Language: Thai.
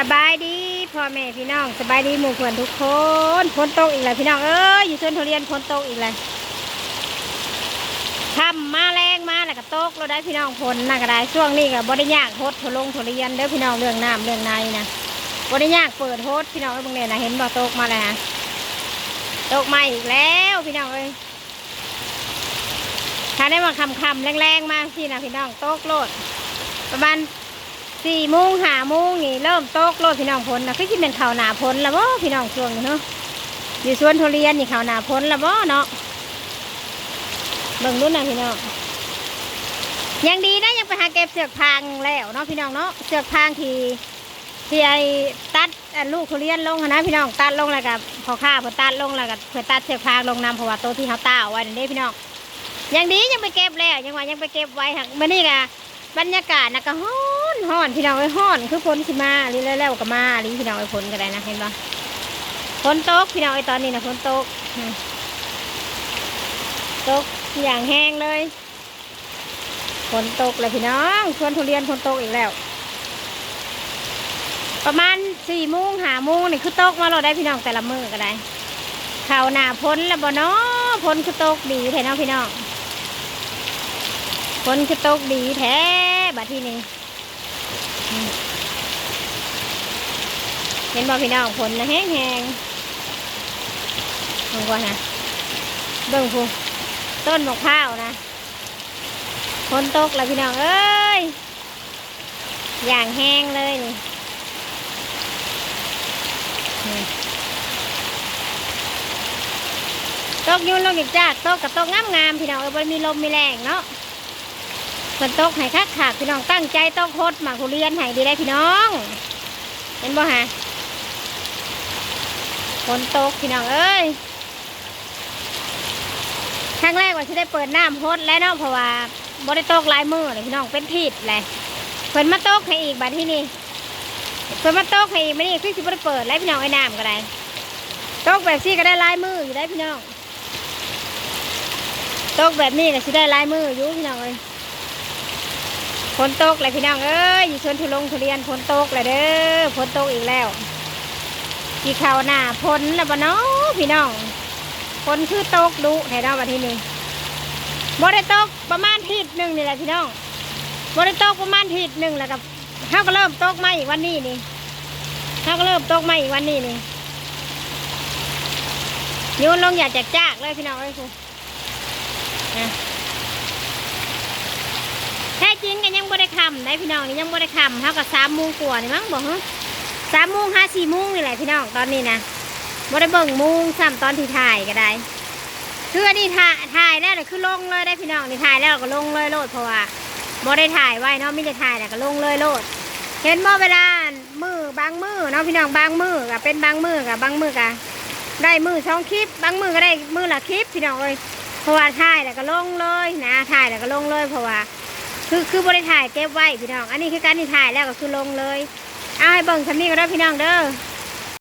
สบายดีพ่อแม่พี่น้องสบายดีหมู่เพื่อนทุกคนฝนตกอีกแล้วพี่น้องเอ้ยอยู่ชนทุเรียนฝนตกอีกแล้วทำมาแรงมาแล้วก็ตกเราได้พี่น้องฝนน่ะก็ได้ช่วงนี้ก็บ่ได้ยากโฮดทุลงทุเรียนเด้อพี่น้องเรื่องน้ำเรื่องในนะบ่ได้ยากเปิดโฮดพี่น้องเอ้ยบางเนี่ยนะเห็นบ่ตกมาแล้วนะตกมาอีกแล้วพี่น้องเอ้ยถ้าได้มาคำคำแรงๆมาพี่นะพี่น้องตกโลดประมาณ สี่โมงหาโมงนี่เริ่มตกโลดพี่น้องพ้นนะคือที่เป็นข่าวหนาพ้นแล้วบ่พี่น้องช่วงนี้เนาะอยู่สวนทุเรียนนี่ข่าวหนาพ้นแล้วบ่เนาะเบิ่งดูนะพี่น้องยังดีนะยังไปหาเก็บเสือกพางแล้วเนาะพี่น้องเนาะเสือกพางที่ที่ไอ้ตัดลูกทุเรียนลงนะพี่น้องตัดลงแล้วกับพอข้าเพื่อตัดลงแล้วกับเพื่อตัดเสือกพางลงนำเพราะว่าตัวที่เขาต้าเอาไว้นั่นเด้พี่น้องยังดียังไปเก็บแล้วยังว่ายังไปเก็บไว้หักมื่อนี้กะบรรยากาศนะก็ฮ้ อนฮ้อนพี่น้องไอ้ยฮ้อนคือฝนสิมาลีแล้วก็มาลีพี่น้องไอ้ยฝนก็ได้นะเห็นปะฝนตกพี่น้องไอ้ตอนนี้นะฝนตกตกอย่างแห้งเลยฝนตกเลยพี่น้องชวนทุเรียนฝนตกอีกแล้ว ประมาณสี่โมงหาโมงนี่คือตกมาเราได้พี่น้องแต่ละมือก็ได้ข่าวหนาพ้นแล้วบ่เนาะพ้นคือตกดีแท้เนาะพี่น้องฝนคือตกดีแท้บัดที่นี้ เห็นบ่พี่น้องฝนนะแห้งแห้งลงก่อนนะเบิ่งพูต้นมะพร้าวนะฝนตกแล้วพี่น้องเอ้ยอย่างแห้งเลยนี่ตกยุ่นลงอีกจ้าตกกับตกงามๆพี่น้องเอ้ยบ่มีลมมีแรงเนาะ ฝนตกให้คักขาพี่น้องตั้งใจต้องโคตรหมากทุเรียนให้ดีได้พี่น้อง เห็นบ่ฮะฝนตกพี่น้องเอ้ยครั้งแรกว่าจะได้เปิดน้ำโคตรแล้วเนาะเพราะว่าบ่ได้ตกลายมือเลยพี่น้องเป็นทิศเลยเพิ่นมาตกให้อีกบัดที่นี่เพิ่นมาตกให้อีกไม่นี่คือสิบ่ได้เปิดแล้วพี่น้องไอ้น้ำก็ได้ตกแบบซี่ก็ได้ลายมืออยู่ได้พี่น้องตกแบบนี้ก็สิได้ลายมืออยู่พี่น้องเอ้ย ฝนตกเลยพี่น้องเอ้ยอยู่ชวนทุลงทุเรียนฝนตกเลยเด้อฝนตกอีกแล้วกี่ข่าวหน้าฝนแล้วบ่เนาะพี่น้องฝนคือตกดุแถวน้องวันที่นี้บ่ได้ตกประมาณทิศหนึ่งนี่แหละพี่น้องบ่ได้ตกประมาณทิศหนึ่งแล้วกับเขาก็เริ่มตกมาอีกวันนี้นี่เขาก็เริ่มตกมาอีกวันนี้นี่โยนลงอย่าจากจากเลยพี่น้องเอ้ยครูนะ แท้จริงกันยังบ่ได้คำได้พี่น้องนี่ยังบ่ได้คำเท่ากับสามโมงกว่านี่มั้งบอกฮะสามโมงห้าสี่โมงนี่แหละพี่น้องตอนนี้นะบ่ได้เบิ่งโมงซ้ำตอนที่ถ่ายก็ได้คืออันนี้ถ่ายถ่ายแล้วเนี่ยคือลงเลยได้พี่น้องนี่ถ่ายแล้วก็ลงเลยโลดเพราะว่าบ่ได้ถ่ายไว้เนาะไม่ได้ถ่ายแล้วก็ลงเลยโลด เห็นบ่เวลามือบางมือเนาะพี่น้องบางมือกับเป็นบางมือกับบางมือกับได้มือช่องคลิป บางมือก็ได้มือละคลิปพี่น้องเอ้ยเพราะว่าถ่ายแล้วก็ลงเลยนะถ่ายแล้วก็ลงเลยเพราะว่า คือคือบริถ่ายเก็บไว้พี่น้อง อันนี้คือการที่ถ่ายแล้วก็คือลงเลย เอาให้เบิ่งสำนีก็ได้พี่น้องเด้อ